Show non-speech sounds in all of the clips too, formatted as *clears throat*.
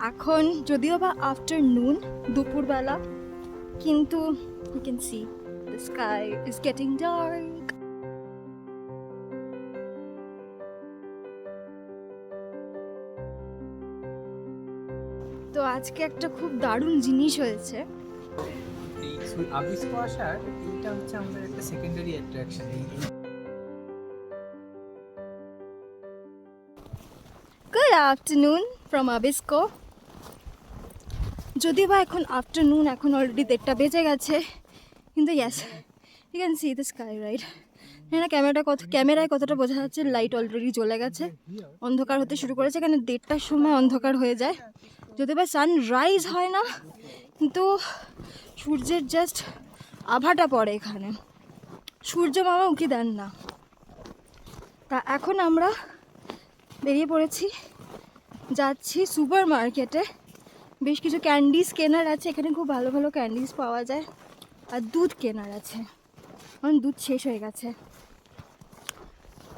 এখন যদিও বা আফটারনুন দুপুরবেলা কিন্তু you can see the sky is getting dark তো আজকে একটা খুব দারুণ জিনিস হয়েছে। এই সু- আবিষ্ক আসার এইটা হচ্ছে আমাদের একটা সেকেন্ডারি অ্যাট্রাকশন এই গুড আফটারনুন ফ্রম যদিও বা এখন আফটারনুন এখন অলরেডি দেড়টা বেজে গেছে, কিন্তু yes you can see the sky right হ্যাঁ না ক্যামেরাটা কত, ক্যামেরায় কতটা বোঝা যাচ্ছে লাইট অলরেডি জ্বলে গেছে, অন্ধকার হতে শুরু করেছে কারণ দেড়টার সময় অন্ধকার হয়ে যায়। যদি বা সানরাইজ হয় না, কিন্তু সূর্যের জাস্ট আভাটা পড়ে এখানে। সূর্য মামা উকি দেন না। তা এখন আমরা বেরিয়ে পড়েছি, যাচ্ছি সুপার মার্কেটে বেশ কিছু ক্যান্ডিস কেনার আছে, এখানে খুব ভালো ভালো ক্যান্ডিস পাওয়া যায়। আর দুধ কেনার আছে। কারণ দুধ শেষ হয়ে গেছে।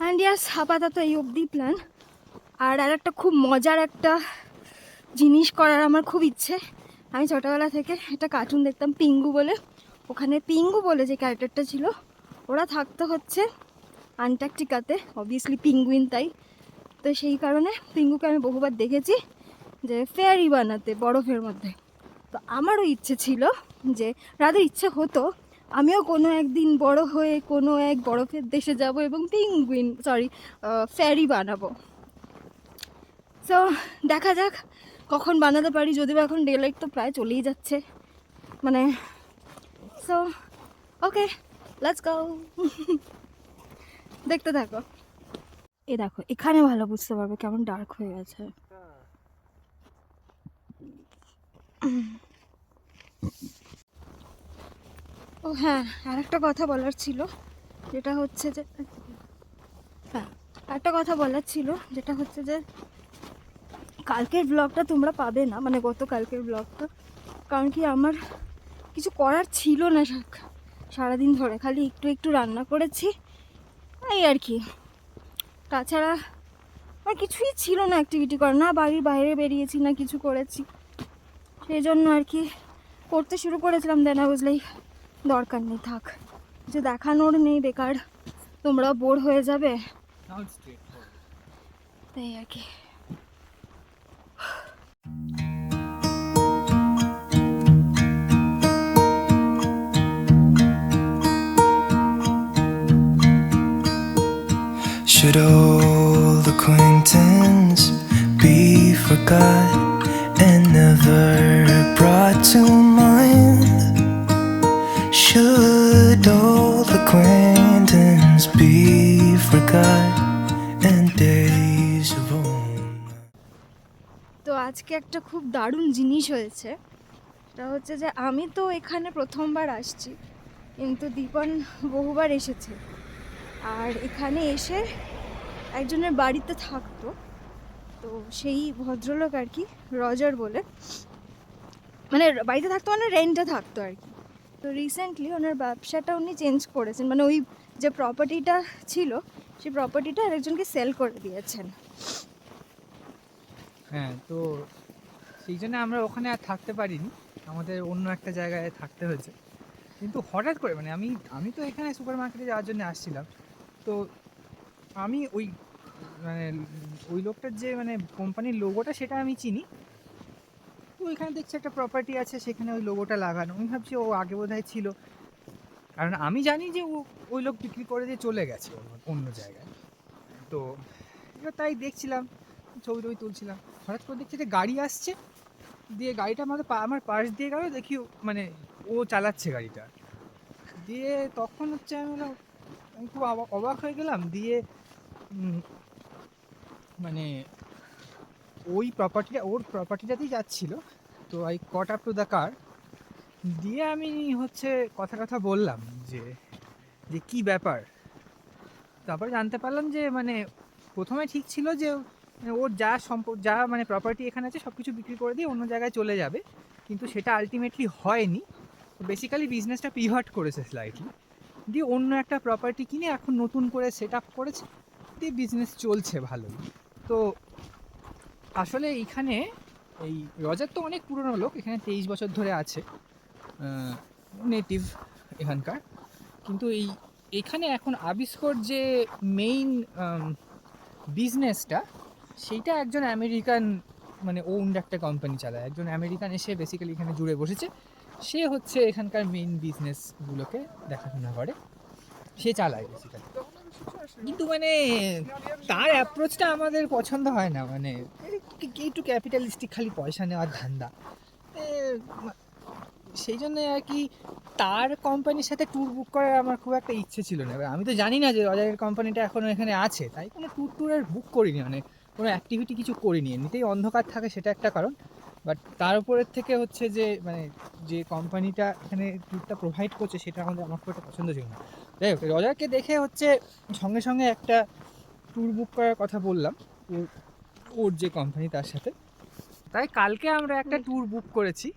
অ্যান্ড ইয়াস আপাতত এই অবধি প্ল্যান আর আর একটা খুব মজার একটা জিনিস করার আমার খুব ইচ্ছে। আমি ছোটোবেলা থেকে একটা কার্টুন দেখতাম, পিঙ্গু বলে। ওখানে পিঙ্গু বলে যে ক্যারেক্টারটা ছিল, ওরা থাকতো হচ্ছে আন্টার্কটিকাতে। অবভিয়াসলি পিঙ্গুইন তাই। তো সেই কারণে পিঙ্গুকে আমি বহুবার দেখেছি। যে ফেয়ারি বানাতে, বরফের মধ্যে। তো আমারও ইচ্ছে ছিল যে রাদের ইচ্ছে হতো, আমিও কোনো একদিন বড় হয়ে কোনো এক বরফের দেশে যাব এবং পিঙ্গুইন সরি ফেয়ারি বানাবো। সো দেখা যাক কখন বানাতে পারি, যদিও এখন ডে লাইট তো প্রায় চলেই যাচ্ছে। মানে সো ওকে লেটস গো দেখতে থাকো। এ দেখো, এখানে ভালো বুঝতে পারবে কেমন ডার্ক হয়ে গেছে। ও হ্যাঁ আর একটা কথা বলার ছিল, যেটা হচ্ছে যে হ্যাঁ একটা কথা বলার ছিল, যেটা হচ্ছে যে, কালকের ব্লগটা তোমরা পাবে না মানে গতকালকের ব্লগটা কারণ কি আমার কিছু করার ছিল না সারাদিন ধরে, খালি একটু একটু রান্না করেছি, এই আর কি। তাছাড়া আর কিছুই ছিল না অ্যাক্টিভিটি করা না বাড়ির বাইরে বেরিয়েছি, না কিছু করেছি। সেই জন্য আর কি করতে শুরু করেছিলাম দেন আই বুঝলেই দরকার নেই থাক। যে দেখানোর নেই বেকার তোমরা বোর হয়ে যাবে। তাই আর কি। Should old acquaintance be forgot? Forgot and days of তো আজকে একটা খুব দারুণ জিনিস হয়েছে। সেটা হচ্ছে যে আমি তো এখানে প্রথমবার আসছি, কিন্তু দীপন বহুবার এসেছে। আর এখানে এসে একজনের বাড়িতে থাকতো, তো সেই ভদ্রলোক আর কি রজার বলে। মানে বাড়িতে থাকতো মানে রেন্টে থাকতো আর কি। তো রিসেন্টলি ওনার ব্যবসাটা উনি চেঞ্জ করেছেন মানে ওই যে প্রপার্টিটা ছিল সেই প্রপার্টিটা আরেকজনকে সেল করে দিয়েছেন। হ্যাঁ তো সেই জন্য আমরা ওখানে আর থাকতে পারিনি। আমাদের অন্য একটা জায়গায় থাকতে হয়েছে। কিন্তু হঠাৎ করে মানে আমি আমি তো এখানে সুপার মার্কেটে যাওয়ার জন্য আসছিলাম। তো আমি ওই মানে ওই লোকটার যে মানে কোম্পানির লোগোটা সেটা আমি চিনি। তো ওইখানে দেখছি একটা প্রপার্টি আছে, সেখানে ওই লোগোটা লাগানো। আমি ভাবছি ও আগে বোধহয় ছিল। কারণ আমি জানি যে ও ওই লোক বিক্রি করে দিয়ে চলে গেছে অন্য- জায়গায়। তো এবার তাই দেখছিলাম, ছবি টবি তুলছিলাম। হঠাৎ করে দেখছি যে গাড়ি আসছে, দিয়ে গাড়িটা আমাদের আমার পাশ দিয়ে গেল, দেখি মানে ও চালাচ্ছে গাড়িটা। দিয়ে তখন হচ্ছে আমি আমি খুব অবা- অবাক হয়ে গেলাম, দিয়ে মানে ওই প্রপার্টিটা ওর প্রপার্টিটাতেই যাচ্ছিল। তো I caught up to the car দিয়ে আমি হচ্ছে কথা কথা বললাম যে যে কি ব্যাপার? তারপরে জানতে পারলাম যে মানে প্রথমে ঠিক ছিল যে মানে ওর যা সম্পদ যা মানে প্রপার্টি এখানে আছে সব কিছু বিক্রি করে দিয়ে অন্য জায়গায় চলে যাবে। কিন্তু সেটা আলটিমেটলি হয়নি। বেসিক্যালি বিজনেসটা পিভাট করেছে স্লাইটলি দিয়ে অন্য একটা প্রপার্টি কিনে এখন নতুন করে সেট আপ করেছে, দিয়ে বিজনেস চলছে ভালোই। তো আসলে এইখানে এই রজার তো অনেক পুরনো লোক, এখানে তেইশ বছর ধরে আছে। নেটিভ এখানকার। কিন্তু এই, এখানে এখন আবিষ্কর যে মেইন বিজনেসটা সেইটা একজন আমেরিকান মানে ওন্ড একটা কোম্পানি চালায়। একজন আমেরিকান এসে বেসিক্যালি এখানে জুড়ে বসেছে। সে হচ্ছে এখানকার মেইন বিজনেসগুলোকে দেখাশোনা করে। সে চালায় বেসিক্যালি কিন্তু মানে তার অ্যাপ্রোচটা আমাদের পছন্দ হয় না। মানে একটু ক্যাপিটালিস্টিক খালি পয়সা নেওয়ার ধান্দা। সেই জন্য আর কি তার কোম্পানির সাথে ট্যুর বুক করার আমার খুব একটা ইচ্ছে ছিল না। এবার আমি তো জানি না যে রজারের কোম্পানিটা এখনও এখানে আছে, তাই কোনো ট্যুর ট্যুরের বুক করিনি মানে কোনো অ্যাক্টিভিটি কিছু করিনি। এমনিতেই অন্ধকার থাকে সেটা একটা কারণ বাট তার উপরের থেকে হচ্ছে যে মানে যে কোম্পানিটা এখানে ট্যুরটা প্রোভাইড করছে সেটা আমাদের, আমার খুব একটা পছন্দ ছিল না। যাই হোক রজারকে দেখে হচ্ছে সঙ্গে সঙ্গে একটা ট্যুর বুক করার কথা বললাম ওর ওর যে কোম্পানি তার সাথে। তাই কালকে আমরা একটা ট্যুর বুক করেছি।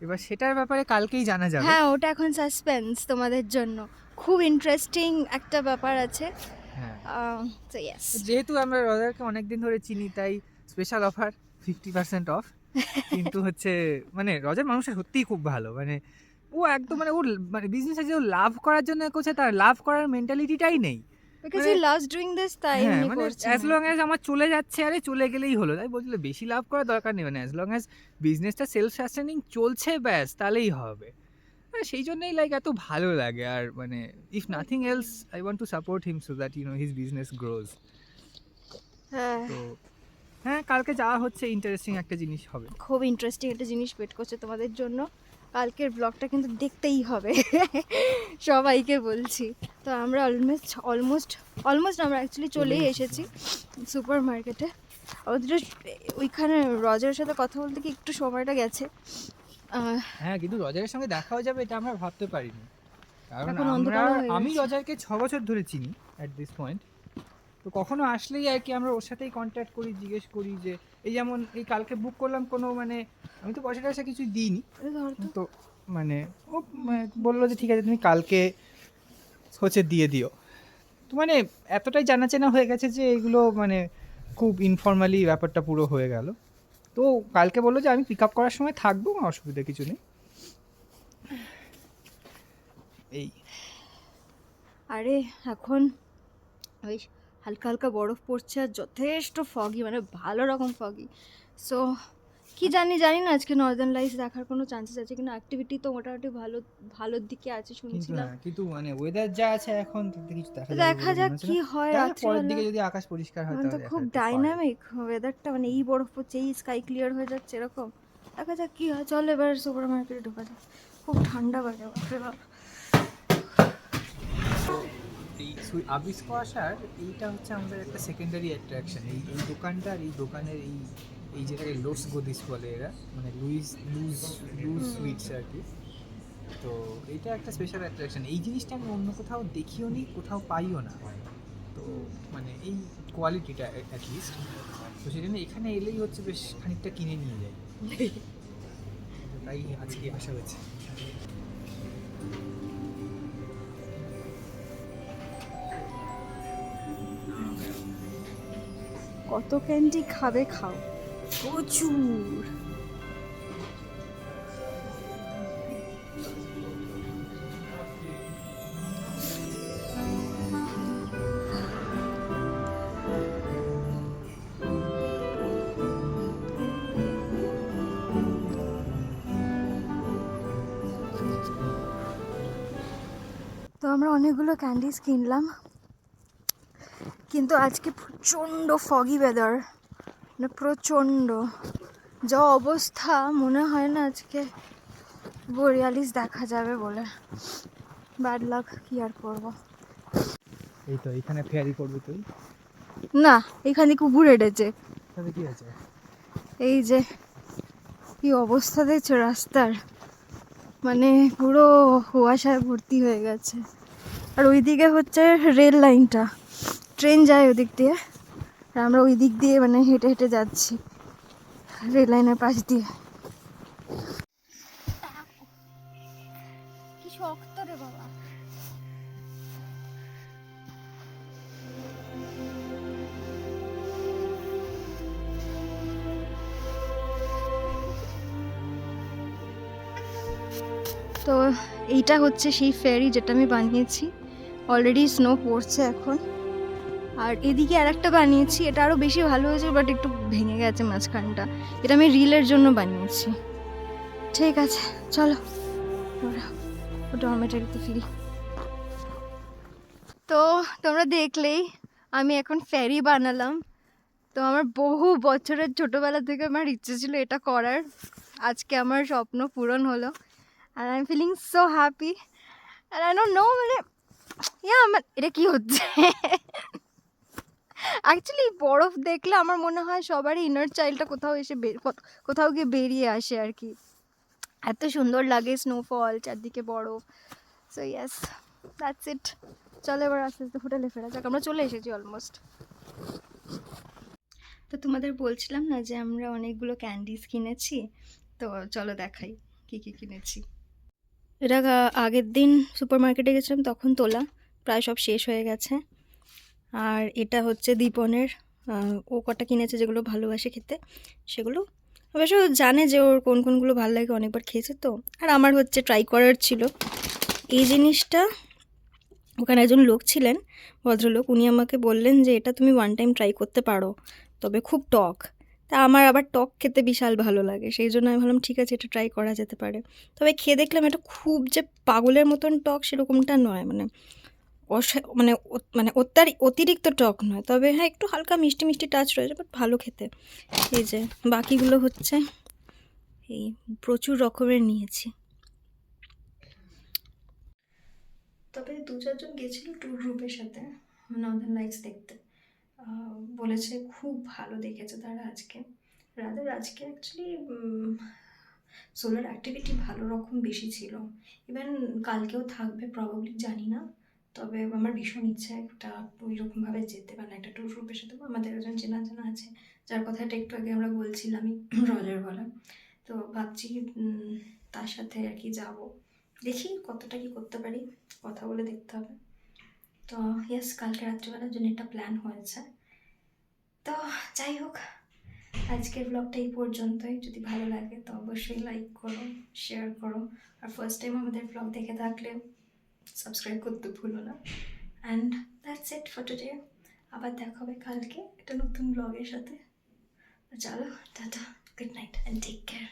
এবার সেটার ব্যাপারে কালকেই জানা যাবে। হ্যাঁ ওটা এখন সাসপেন্স তোমাদের জন্য। খুব ইন্টারেস্টিং একটা ব্যাপার আছে। হ্যাঁ। যেহেতু আমরা রজারকে অনেকদিন ধরে চিনি তাই special offer fifty percent off কিন্তু হচ্ছে মানে রজার মানুষের সত্যিই খুব ভালো। মানে ও একদম মানে ওর মানে বিজনেসে যে লাভ করার জন্য করছে তার লাভ করার মেন্টালিটিটাই নেই। বিকজ মানে- হি লাভস ডুইং দিস তাই এমনি মানে করছে অ্যাজ লং অ্যাজ আমার চলে যাচ্ছে আরে চলে গেলেই হলো। তাই বলছিল বেশি লাভ করার দরকার নেই। মানে অ্যাজ লং অ্যাজ বিজনেসটা সেলফ সাস্টেনিং চলছে ব্যাস তাহলেই হবে। হ্যাঁ, সেই জন্যই লাইক এত ভালো লাগে। আর মানে if nothing else I want to support him so that you know his business grows হ্যাঁ। হ্যাঁ কালকে যাওয়া হচ্ছে ইন্টারেস্টিং একটা জিনিস হবে। খুব ইন্টারেস্টিং একটা জিনিস ওয়েট করছে তোমাদের জন্য। কালকের ব্লগটা কিন্তু দেখতেই হবে। সবাইকে বলছি। তো আমরা অলমোস্ট অলমোস্ট অলমোস্ট আমরা অ্যাকচুয়ালি চলেই এসেছি সুপার মার্কেটে ওদের ওইখানে রজারের সাথে কথা বলতে কি একটু সময়টা গেছে? হ্যাঁ কিন্তু রজারের সঙ্গে দেখাও যাবে এটা আমরা ভাবতে পারিনি। কারণ আমরা আমি। রজারকে ছ বছর ধরে চিনি অ্যাট দিস পয়েন্ট তো কখনো আসলেই আর কি আমরা ওর সাথেই কন্ট্যাক্ট করি জিজ্ঞেস করি যে এই যেমন এই কালকে বুক করলাম কোনো মানে আমি তো পয়সা টয়সা কিছুই দিইনি। তো। মানে ও বলল যে ঠিক আছে তুমি কালকে হচ্ছে দিয়ে দিও। তো মানে এতটাই জানা চেনা হয়ে গেছে যে এগুলো মানে খুব ইনফর্মালি ব্যাপারটা পুরো হয়ে গেল। তো কালকে বলল যে আমি পিক আপ করার সময় থাকব অসুবিধা কিছু নেই। এই। আরে এখন ওই হালকা হালকা বরফ পড়ছে আর যথেষ্ট ফগি মানে ভালো রকম ফগি সো কি জানি জানি না আজকে নর্দার্ন লাইটস দেখার কোনো চান্সেস আছে কিন্তু অ্যাক্টিভিটি তো মোটামুটি ভালো ভালোর দিকে আছে শুনছিলাম। হ্যাঁ, কিন্তু মানে ওয়েদার যা আছে এখন কিছু দেখা দেখা যাক কি হয় পরের দিকে যদি আকাশ পরিষ্কার হয় তাহলে খুব ডাইনামিক ওয়েদারটা মানে এই বরফ পড়ছে এই স্কাই ক্লিয়ার হয়ে যাচ্ছে এরকম। দেখা যাক কি হয়। চল এবার সুপার মার্কেটে ঢোকা যাক। খুব ঠান্ডা বাজে বাপরে বাপ। এই আবিস্কো আসার এইটা হচ্ছে আমাদের একটা সেকেন্ডারি অ্যাট্রাকশন এই এই দোকানটা আর এই দোকানের এই এই যেটাকে লোটস গদিস বলে এরা মানে লুইস লুজ লুজ সুইটস আর কি। তো এইটা একটা স্পেশাল অ্যাট্রাকশন এই জিনিসটা আমি অন্য কোথাও দেখিও নি কোথাও পাইও না। তো মানে এই কোয়ালিটিটা অ্যাটলিস্ট তো সেই জন্য এখানে এলেই হচ্ছে বেশ খানিকটা কিনে নিয়ে যাই। *laughs* তাই আজকে আসা হয়েছে কত ক্যান্ডি খাবে খাও। প্রচুর। তো আমরা অনেকগুলো ক্যান্ডিস কিনলাম। কিন্তু আজকে প্রচণ্ড ফগি ওয়েদার মানে প্রচণ্ড। যা অবস্থা মনে হয় না আজকে বরিয়ালিস দেখা যাবে বলে। ব্যাড লাক কি আর করব? এই তো এখানে ফেয়ারি করবি তুই? না এখানে কুকুর হেঁটেছে তাহলে কি আছে এই যে কি অবস্থা দেখছ রাস্তার? মানে পুরো কুয়াশায় ভর্তি হয়ে গেছে। আর ওইদিকে হচ্ছে রেল লাইনটা। ট্রেন যায় ওদিক দিয়ে আর আমরা ওই দিক দিয়ে মানে হেঁটে হেঁটে যাচ্ছি রেল লাইনের পাশ দিয়ে। তো এইটা হচ্ছে সেই ফেরি যেটা আমি বানিয়েছি। অলরেডি স্নো পড়ছে এখন। আর এদিকে আর একটা বানিয়েছি, এটা আরও বেশি ভালো হয়েছে বাট একটু ভেঙে গেছে মাঝখানটা। এটা আমি রিলের জন্য বানিয়েছি। ঠিক আছে, চলো। ডরমেটারিতে ফিরি তো তোমরা দেখলেই আমি এখন ফেরি বানালাম। তো আমার বহু বছরের ছোটোবেলা থেকে আমার ইচ্ছে ছিল এটা করার। আজকে আমার স্বপ্ন পূরণ হলো। আর I am feeling so happy R I don't know মানে ইয়া, আমার এটা কী হচ্ছে? অ্যাকচুয়ালি বরফ দেখলে আমার মনে হয় সবারই ইনার চাইল্ডটা কোথাও এসে কোথাও গিয়ে বেরিয়ে আসে আর কি এত সুন্দর লাগে স্নোফল চারদিকে বরফ। সো ইয়েস দ্যাটস ইট চলো এবার আস্তে আস্তে হোটেলে ফেরা যাক। আমরা চলে এসেছি অলমোস্ট তো তোমাদের বলছিলাম না যে আমরা অনেকগুলো ক্যান্ডিস কিনেছি। তো চলো দেখাই কি কি কিনেছি। এটা আগের দিন সুপার মার্কেটে গেছিলাম, তখন তোলা। প্রায় সব শেষ হয়ে গেছে। আর এটা হচ্ছে দীপনের ও কটা কিনেছে যেগুলো ভালোবাসে খেতে, সেগুলো। অবশ্য জানে যে ওর কোন কোনগুলো ভালো লাগে, অনেকবার খেয়েছে তো। আর আমার হচ্ছে ট্রাই করার ছিল। এই জিনিসটা ওখানে একজন লোক ছিলেন, ভদ্রলোক। উনি আমাকে বললেন যে, এটা তুমি ওয়ান টাইম ট্রাই করতে পারো, তবে খুব টক। তা আমার আবার টক খেতে বিশাল ভালো লাগে, সেই জন্য আমি ভাবলাম, ঠিক আছে, এটা ট্রাই করা যেতে পারে। তবে খেয়ে দেখলাম এটা খুব যে পাগলের মতন টক সেরকমটা নয় মানে মানে মানে অত্যারি, অতিরিক্ত টক নয়। তবে হ্যাঁ একটু হালকা মিষ্টি মিষ্টি টাচ রয়েছে বাট ভালো খেতে। এই যে, বাকিগুলো হচ্ছে এই প্রচুর রকমের নিয়েছি। তবে দু চারজন গেছিল ট্যুর গ্রুপের সাথে নর্দার্ন লাইটস দেখতে। বলেছে খুব ভালো দেখেছে তারা আজকে। রাদের আজকে অ্যাকচুয়ালি সোলার অ্যাক্টিভিটি ভালো রকম বেশি ছিল। ইভেন কালকেও থাকবে প্রবাবলি জানি না। তবে আমার ভীষণ ইচ্ছে একটা ওই রকমভাবে যেতে মানে একটা ট্যুর গ্রুপের সাথে। আমাদের একজন চেনা জানা আছে, যার কথাটা একটু আগে আমরা বলছিলামই, *clears throat* রজার বলা। তো ভাবছি তার সাথে আর কি যাব। দেখি কতটা কি করতে পারি, কথা বলে দেখতে হবে। তো ইয়েস কালকে রাত্রিবেলার জন্য একটা প্ল্যান হয়েছে। তো যাই হোক, আজকের ব্লগটা এই পর্যন্তই। যদি ভালো লাগে তো অবশ্যই লাইক করো শেয়ার করো। আর ফার্স্ট টাইম আমাদের ব্লগ দেখে থাকলে সাবস্ক্রাইব করতে ভুলো না। And that's it for today আবার দেখা হবে কালকে একটা নতুন ব্লগের সাথে। চলো, tata good night and take care